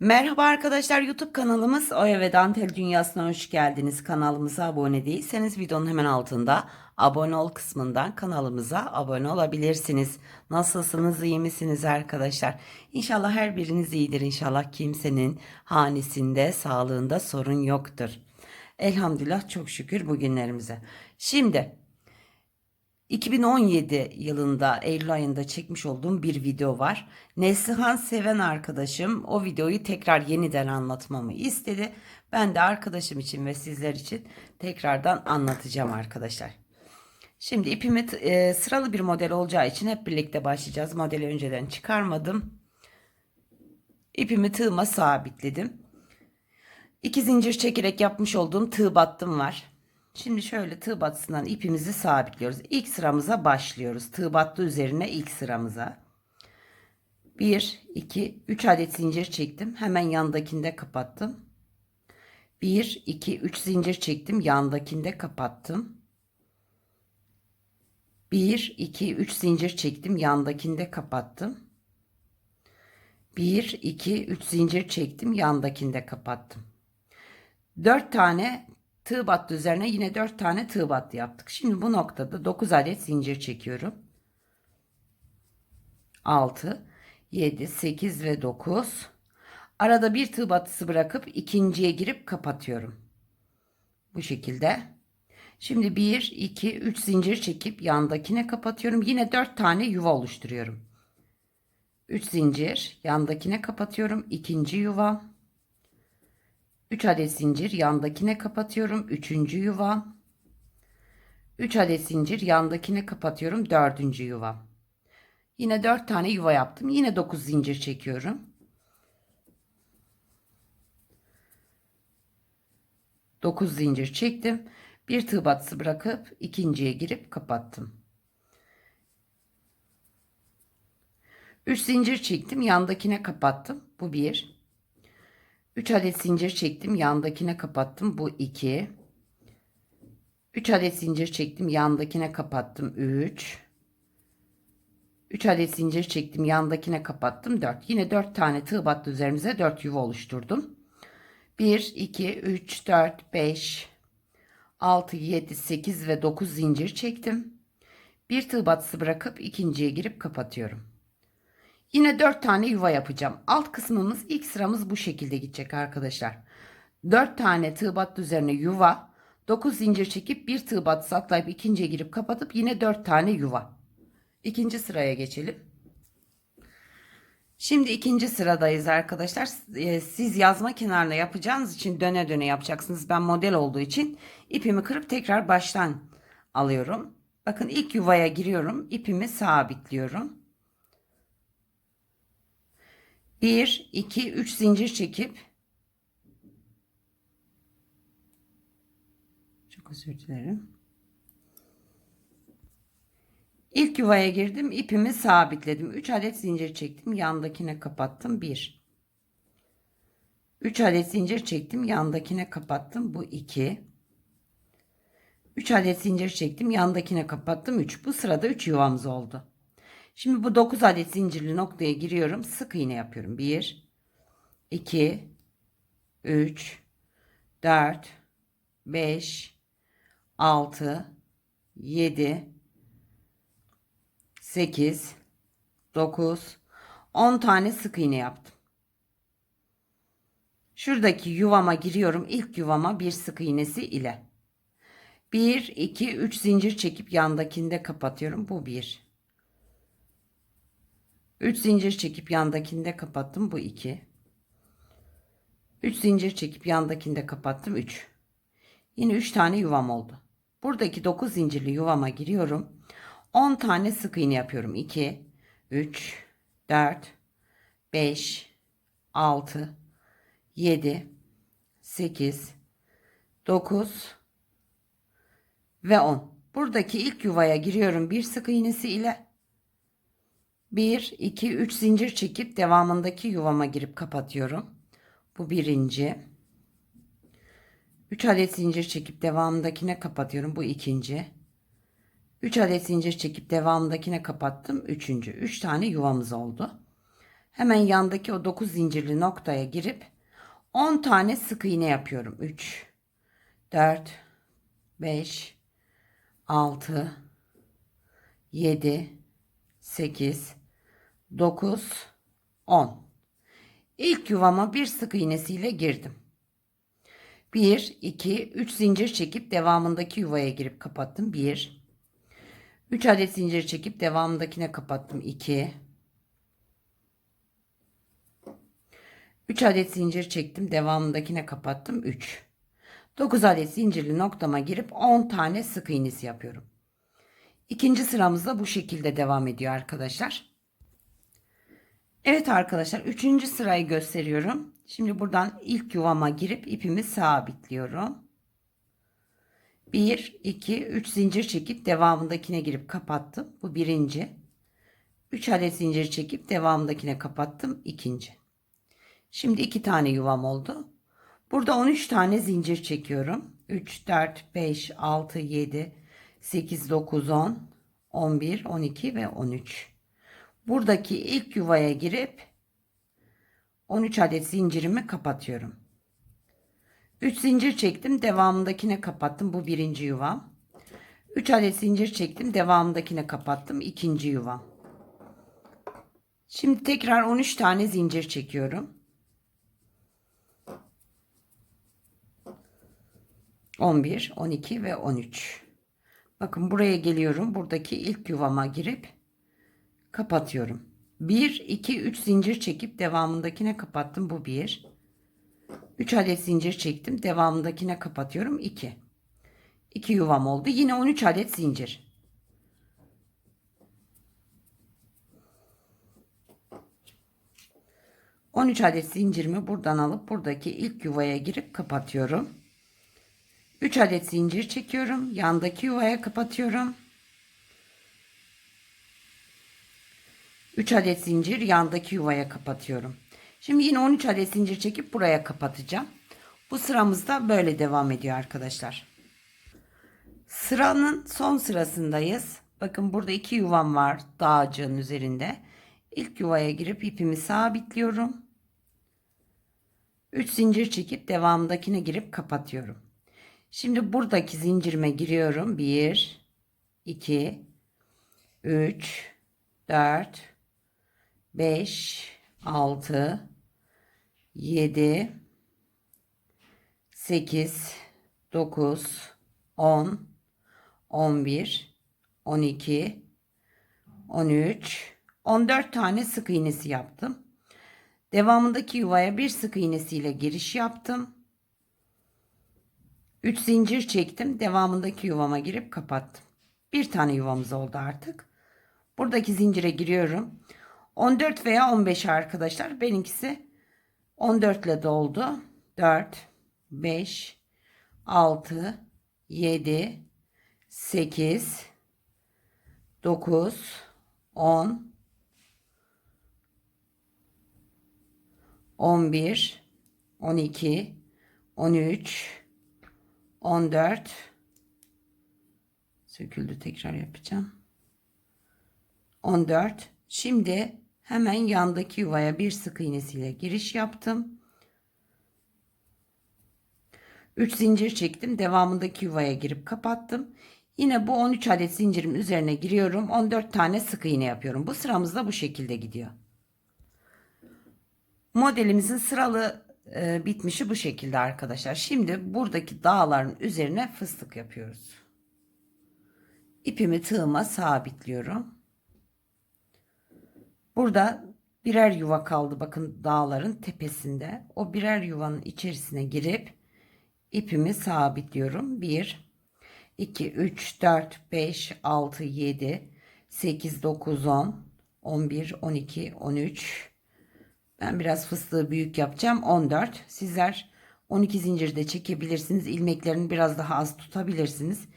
Merhaba arkadaşlar YouTube kanalımız Oya ve Dantel Dünyası'na hoş geldiniz. Kanalımıza abone değilseniz videonun hemen altında abone ol kısmından kanalımıza abone olabilirsiniz. Nasılsınız iyi misiniz arkadaşlar? İnşallah her biriniz iyidir. İnşallah kimsenin hanesinde sağlığında sorun yoktur. Elhamdülillah çok şükür bugünlerimize. Şimdi 2017 yılında Eylül ayında çekmiş olduğum bir video var. Neslihan seven arkadaşım o videoyu tekrar yeniden anlatmamı istedi. Ben de arkadaşım için ve sizler için tekrardan anlatacağım arkadaşlar. Şimdi ipimi e, sıralı bir model olacağı için hep birlikte başlayacağız. Modeli önceden çıkarmadım. İpimi tığıma sabitledim. İki zincir çekerek yapmış olduğum tığ battım var. Şimdi şöyle tığ battısından ipimizi sabitliyoruz. İlk sıramıza başlıyoruz. Tığ battı üzerine ilk sıramıza. 1, 2, 3 adet zincir çektim. Hemen yandakinde kapattım. 1, 2, 3 zincir çektim. Yandakinde kapattım. 1, 2, 3 zincir çektim. Yandakinde kapattım. 1, 2, 3 zincir çektim. Yandakinde kapattım. 4 tane tığ battı üzerine yine 4 tane tığ battı yaptık. Şimdi bu noktada 9 adet zincir çekiyorum. 6, 7, 8 ve 9. Arada bir tığ battısı bırakıp ikinciye girip kapatıyorum. Bu şekilde. Şimdi 1, 2, 3 zincir çekip yandakine kapatıyorum. Yine 4 tane yuva oluşturuyorum. 3 zincir yandakine kapatıyorum. ikinci yuva. 3 adet zincir yandakine kapatıyorum. Üçüncü yuva. 3 adet zincir yandakine kapatıyorum. Dördüncü yuva. Yine 4 tane yuva yaptım. Yine 9 zincir çekiyorum. 9 zincir çektim. Bir tığ batısı bırakıp ikinciye girip kapattım. 3 zincir çektim. Yandakine kapattım. Bu bir. 3 adet zincir çektim. Yandakine kapattım. Bu 2. 3 adet zincir çektim. Yandakine kapattım. 3. 3 adet zincir çektim. Yandakine kapattım. 4. Yine 4 tane tığ battı üzerimize 4 yuva oluşturdum. 1, 2, 3, 4, 5, 6, 7, 8 ve 9 zincir çektim. Bir tığ battısı bırakıp ikinciye girip kapatıyorum. Yine 4 tane yuva yapacağım. Alt kısmımız ilk sıramız bu şekilde gidecek arkadaşlar. 4 tane tığ battı üzerine yuva. 9 zincir çekip bir tığ battısı atlayıp ikinciye girip kapatıp yine 4 tane yuva. İkinci sıraya geçelim. Şimdi ikinci sıradayız arkadaşlar. Ee, Siz yazma kenarına yapacağınız için döne döne yapacaksınız. Ben model olduğu için ipimi kırıp tekrar baştan alıyorum. Bakın ilk yuvaya giriyorum. İpimi sabitliyorum. 1, 2, 3 zincir çekip çok özür dilerim. İlk yuvaya girdim. ipimi sabitledim. 3 adet zincir çektim. Yandakine kapattım. 1. 3 adet zincir çektim. Yandakine kapattım. Bu 2. 3 adet zincir çektim. Yandakine kapattım. 3. Bu sırada 3 yuvamız oldu. Şimdi bu 9 adet zincirli noktaya giriyorum. Sık iğne yapıyorum. 1 2 3 4 5 6 7 8 9 10 tane sık iğne yaptım. Şuradaki yuvama giriyorum. İlk yuvama bir sık iğnesi ile. 1 2 3 zincir çekip yandakinde kapatıyorum. Bu 1 3 zincir çekip yandakinde kapattım. Bu 2. 3 zincir çekip yandakinde kapattım. 3. Yine 3 tane yuvam oldu. Buradaki 9 zincirli yuvama giriyorum. 10 tane sık iğne yapıyorum. 2, 3, 4, 5, 6, 7, 8, 9 ve 10. Buradaki ilk yuvaya giriyorum bir sık iğnesi ile 1, 2, 3 zincir çekip devamındaki yuvama girip kapatıyorum. Bu birinci. 3 adet zincir çekip devamındakine kapatıyorum. Bu ikinci. 3 adet zincir çekip devamındakine kapattım. Üçüncü. 3 tane yuvamız oldu. Hemen yandaki o 9 zincirli noktaya girip 10 tane sık iğne yapıyorum. 3 4 5 6 7 8 9 10 İlk yuvama bir sık iğnesiyle girdim. 1 2 3 zincir çekip devamındaki yuvaya girip kapattım. 1 3 adet zincir çekip devamındakine kapattım. 2 3 adet zincir çektim. Devamındakine kapattım. 3 9 adet zincirli noktama girip 10 tane sık iğnesi yapıyorum. İkinci sıramızda bu şekilde devam ediyor arkadaşlar. Evet arkadaşlar üçüncü sırayı gösteriyorum. Şimdi buradan ilk yuvama girip ipimi sabitliyorum. 1, 2, 3 zincir çekip devamındakine girip kapattım. Bu birinci. 3 adet zincir çekip devamındakine kapattım. ikinci. Şimdi iki tane yuvam oldu. Burada 13 tane zincir çekiyorum. 3, 4, 5, 6, 7, 8, 9, 10, 11, 12 ve 13. Buradaki ilk yuvaya girip 13 adet zincirimi kapatıyorum. 3 zincir çektim. Devamındakine kapattım. Bu birinci yuvam. 3 adet zincir çektim. Devamındakine kapattım. ikinci yuvam. Şimdi tekrar 13 tane zincir çekiyorum. 11, 12 ve 13. Bakın buraya geliyorum. Buradaki ilk yuvama girip kapatıyorum. 1, 2, 3 zincir çekip devamındakine kapattım. Bu 1. 3 adet zincir çektim. Devamındakine kapatıyorum. 2. 2 yuvam oldu. Yine 13 adet zincir. On üç adet zincirimi buradan alıp buradaki ilk yuvaya girip kapatıyorum. 3 adet zincir çekiyorum. Yandaki yuvaya kapatıyorum. 3 adet zincir yandaki yuvaya kapatıyorum. Şimdi yine 13 adet zincir çekip buraya kapatacağım. Bu sıramızda böyle devam ediyor arkadaşlar. Sıranın son sırasındayız. Bakın burada iki yuvam var dağcığın üzerinde. İlk yuvaya girip ipimi sabitliyorum. 3 zincir çekip devamındakine girip kapatıyorum. Şimdi buradaki zincirime giriyorum. 1 2 3 4 5 6 7 8 9 10 11 12 13 14 tane sık iğnesi yaptım. Devamındaki yuvaya bir sık iğnesiyle giriş yaptım. 3 zincir çektim. Devamındaki yuvama girip kapattım. Bir tane yuvamız oldu artık. Buradaki zincire giriyorum. 14 veya 15 arkadaşlar. Benimkisi 14 ile doldu. 4, 5, 6, 7, 8, 9, 10, 11, 12, 13, 14 söküldü tekrar yapacağım. 14 şimdi hemen yandaki yuvaya bir sık iğnesiyle giriş yaptım. 3 zincir çektim. Devamındaki yuvaya girip kapattım. Yine bu 13 adet zincirim üzerine giriyorum. 14 tane sık iğne yapıyorum. Bu sıramız da bu şekilde gidiyor. Modelimizin sıralı e, bitmişi bu şekilde arkadaşlar. Şimdi buradaki dağların üzerine fıstık yapıyoruz. İpimi tığıma sabitliyorum. Burada birer yuva kaldı bakın dağların tepesinde. O birer yuvanın içerisine girip ipimi sabitliyorum. 1 2 3 4 5 6 7 8 9 10 11 12 13 ben biraz fıstığı büyük yapacağım. 14. Sizler 12 zincir de çekebilirsiniz. İlmeklerini biraz daha az tutabilirsiniz.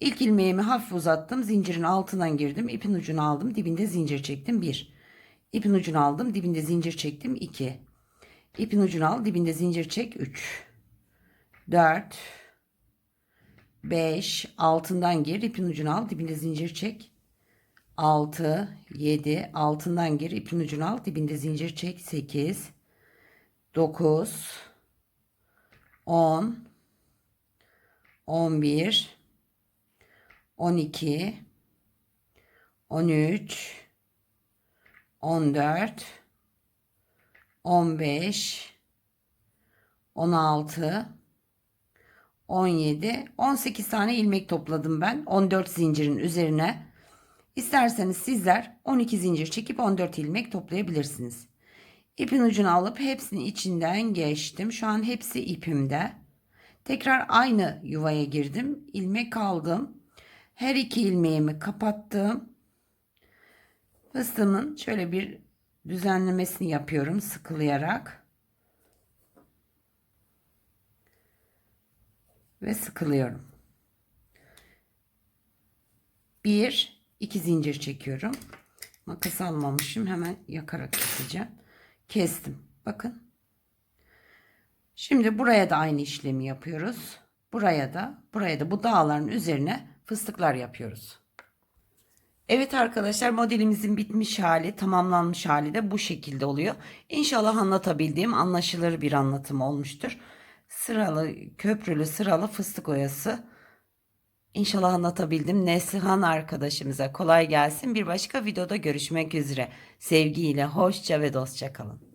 İlk ilmeğimi hafif uzattım. Zincirin altından girdim. İpin ucunu aldım. Dibinde zincir çektim. 1. İpin ucunu aldım. Dibinde zincir çektim. 2. İpin ucunu al. Dibinde zincir çek. 3. 4. 5. Altından gir. İpin ucunu al. Dibinde zincir çek. 6, 7, altından gir, ipin ucunu al, dibinde zincir çek, 8, 9, 10, 11, 12, 13, 14, 15, 16, 17, 18 tane ilmek topladım ben. 14 zincirin üzerine. İsterseniz sizler 12 zincir çekip 14 ilmek toplayabilirsiniz. İpin ucunu alıp hepsini içinden geçtim. Şu an hepsi ipimde. Tekrar aynı yuvaya girdim. İlmek aldım. Her iki ilmeğimi kapattım. Fıstığımın şöyle bir düzenlemesini yapıyorum sıkılayarak. Ve sıkılıyorum. Bir, iki zincir çekiyorum. Makas almamışım. Hemen yakarak keseceğim. Kestim. Bakın. Şimdi buraya da aynı işlemi yapıyoruz. Buraya da, buraya da bu dağların üzerine fıstıklar yapıyoruz. Evet arkadaşlar modelimizin bitmiş hali, tamamlanmış hali de bu şekilde oluyor. İnşallah anlatabildiğim anlaşılır bir anlatım olmuştur. Sıralı, köprülü sıralı fıstık oyası. İnşallah anlatabildim. Neslihan arkadaşımıza kolay gelsin. Bir başka videoda görüşmek üzere. Sevgiyle, hoşça ve dostça kalın.